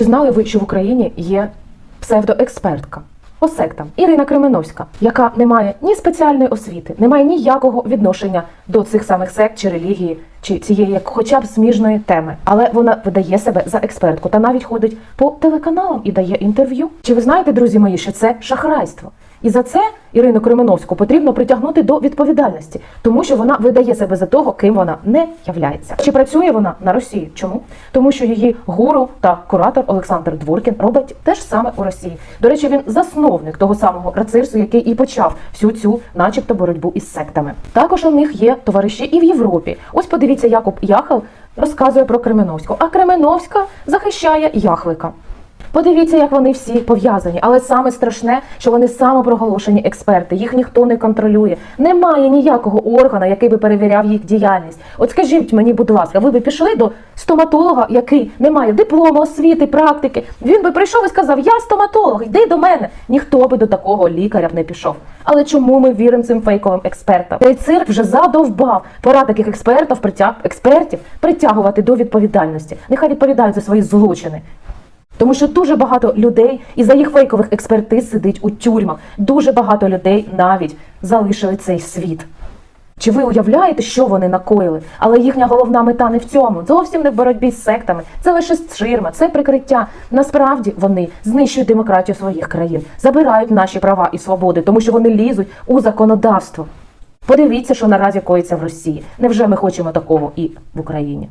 Чи знали ви, що в Україні є псевдоекспертка по сектам Ірина Кременовська, яка не має ні спеціальної освіти, не має ніякого відношення до цих самих сект чи релігії, чи цієї як хоча б сміжної теми, але вона видає себе за експертку та навіть ходить по телеканалам і дає інтерв'ю. Чи ви знаєте, друзі мої, що це шахрайство? І за це Ірину Кременовську потрібно притягнути до відповідальності, тому що вона видає себе за того, ким вона не являється. Чи працює вона на Росії? Чому? Тому що її гуру та куратор Олександр Дворкін робить те ж саме у Росії. До речі, він засновник того самого рацирсу, який і почав всю цю, начебто, боротьбу із сектами. Також у них є товариші і в Європі. Ось подивіться, Якуб Яхал розказує про Кременовську, а Кременовська захищає Яхлика. Подивіться, як вони всі пов'язані. Але саме страшне, що вони самопроголошені експерти, їх ніхто не контролює. Немає ніякого органа, який би перевіряв їх діяльність. От скажіть мені, будь ласка, ви би пішли до стоматолога, який не має диплому, освіти, практики. Він би прийшов і сказав: Я стоматолог, йди до мене. Ніхто би до такого лікаря не пішов. Але чому ми віримо цим фейковим експертам? Цей цирк вже задовбав. Пора таких експертів, притяг експертів притягувати до відповідальності. Нехай відповідають за свої злочини. Тому що дуже багато людей із за їх фейкових експертиз сидить у тюрмах. Дуже багато людей навіть залишили цей світ. Чи ви уявляєте, що вони накоїли? Але їхня головна мета не в цьому, зовсім не в боротьбі з сектами. Це лише ширма, це прикриття. Насправді вони знищують демократію своїх країн, забирають наші права і свободи, тому що вони лізуть у законодавство. Подивіться, що наразі коїться в Росії. Невже ми хочемо такого і в Україні?